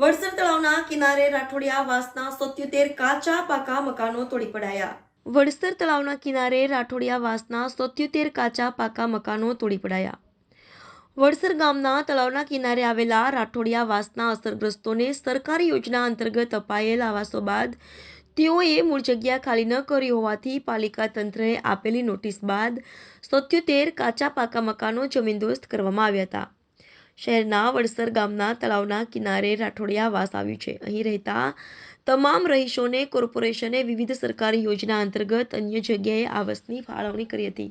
વડસર તળાવના કિનારે રાઠોડિયા વાસના સત્યોતેર કાચા પાકા મકાનો તોડી પડાયા. વડસર તળાવના કિનારે રાઠોડિયા વાસના સત્યોતેર કાચા પાકા મકાનો તોડી પડાયા. વડસર ગામના તળાવના કિનારે આવેલા રાઠોડિયા વાસના અસરગ્રસ્તોને સરકારી યોજના અંતર્ગત અપાયેલ આવાસો બાદ તેઓએ મૂળ જગ્યા ખાલી ન કરી હોવાથી પાલિકા તંત્રએ આપેલી નોટિસ બાદ સત્યોતેર કાચા પાકા મકાનો જમીનદોસ્ત કરવામાં આવ્યા હતા. શહેરના વડસર ગામના તળાવના કિનારે રાઠોડિયા વાસ આવ્યું છે. અહીં રહેતા તમામ રહીશોને કોર્પોરેશને વિવિધ સરકારી યોજના અંતર્ગત અન્ય જગ્યાએ આવાસની ફાળવણી કરી હતી.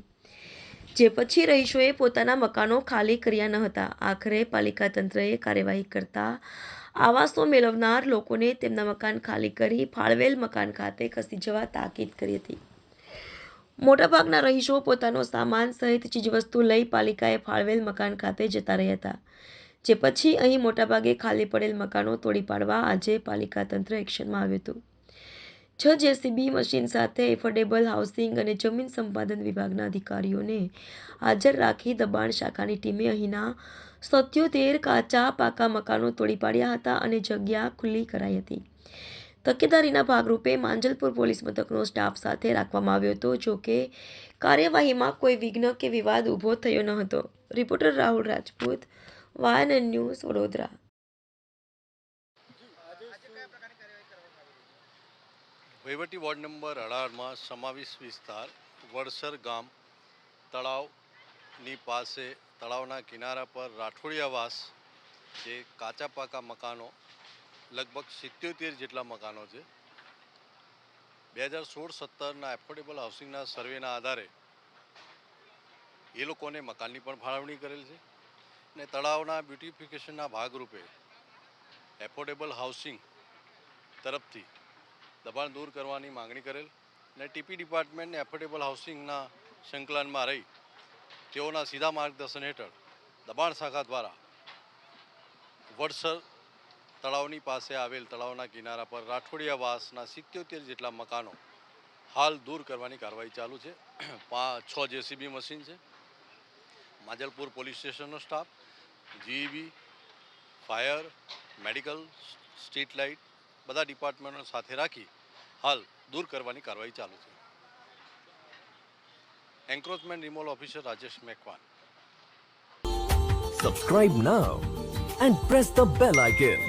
જે પછી રહીશોએ પોતાના મકાનો ખાલી કર્યા ન હતા. આખરે પાલિકા તંત્રએ કાર્યવાહી કરતા આવાસો મેળવનાર લોકોને તેમના મકાન ખાલી કરી ફાળવેલ મકાન ખાતે ખસી જવા તાકીદ કરી હતી. મોટાભાગના રહીશો પોતાનો સામાન સહિત ચીજવસ્તુ લઈ પાલિકાએ ફાળવેલ મકાન ખાતે જતા રહ્યા હતા, જે પછી અહીં મોટાભાગે ખાલી પડેલ મકાનો તોડી પાડવા આજે પાલિકા તંત્ર એક્શનમાં આવ્યું હતું. છ જેસીબી મશીન સાથે એફોર્ડેબલ હાઉસિંગ અને જમીન સંપાદન વિભાગના અધિકારીઓને હાજર રાખી દબાણ શાખાની ટીમે અહીંના સત્યોતેર કાચા પાકા મકાનો તોડી પાડ્યા હતા અને જગ્યા ખુલ્લી કરાઈ હતી. તકેદારીના ભાગરૂપે માંજલપુર પોલીસ મથકનો સ્ટાફ સાથે રાખવામાં આવ્યો હતો, જો કે કાર્યવાહીમાં કોઈ વિઘ્ન કે વિવાદ ઊભો થયો ન હતો. રિપોર્ટર રાહુલ રાજપૂત, વાયન ન્યૂઝ વડોદરા. વહીવટી વોર્ડ નંબર અઢારમાં સમાવિષ્ટ વિસ્તાર, વડસર ગામ, તળાવની પાસે, તળાવના કિનારા પર રાઠોડિયાવાસ જે કાચા પાકા મકાનો લગભગ સિત્યોતેર જેટલા મકાનો છે. બે હજાર સોળ સત્તરના એફોર્ડેબલ હાઉસિંગના સર્વેના આધારે એ લોકોને મકાનની પણ ફાળવણી કરેલ છે અને તળાવના બ્યુટિફિકેશનના ભાગરૂપે એફોર્ડેબલ હાઉસિંગ તરફથી દબાણ દૂર કરવાની માંગણી કરેલ અને ટીપી ડિપાર્ટમેન્ટને એફોર્ડેબલ હાઉસિંગના સંકલનમાં રહી તેઓના સીધા માર્ગદર્શન હેઠળ દબાણ શાખા દ્વારા વડસર તળાવની પાસે આવેલ તળાવના કિનારા પર રાઠોડિયાવાસના સિત્યોતેર જેટલા મકાનો હાલ દૂર કરવાની કાર્યવાહી ચાલુ છે. પા, છ જેસીબી મશીન છે. Majalpur police સ્ટેશનનો staff, GEB, fire, medical, street light બધા ડિપાર્ટમેન્ટો સાથે રાખી હાલ દૂર કરવાની કાર્યવાહી ચાલુ છે. Encroachment removal officer Rajesh Makwan. Subscribe now and press the bell icon.